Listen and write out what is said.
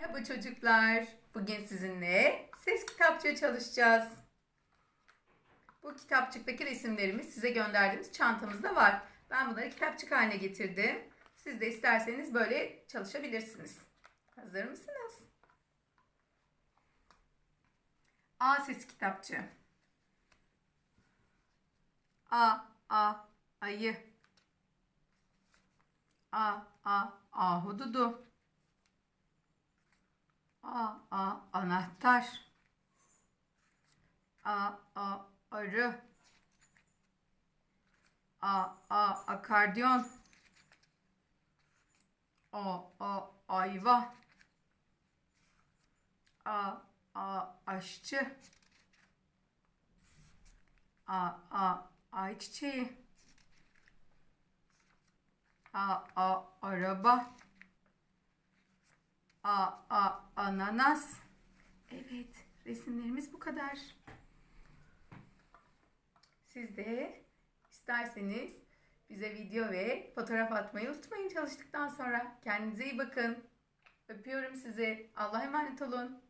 Merhaba çocuklar. Bugün sizinle ses kitapçığı çalışacağız. Bu kitapçıktaki resimlerimiz size gönderdiğimiz çantamızda var. Ben bunları kitapçık haline getirdim. Siz de isterseniz böyle çalışabilirsiniz. Hazır mısınız? A ses kitapçığı. A, a, ayı. A, a, ahududu. A, a, anahtar. A, a, arı. A, a, akordeon. A, a, ayva. A, a, aşçı. A, a, ayçiçeği. A, a, araba. A, a, ananas. Evet, resimlerimiz bu kadar. Siz de isterseniz bize video ve fotoğraf atmayı unutmayın çalıştıktan sonra. Kendinize iyi bakın. Öpüyorum sizi. Allah'a emanet olun.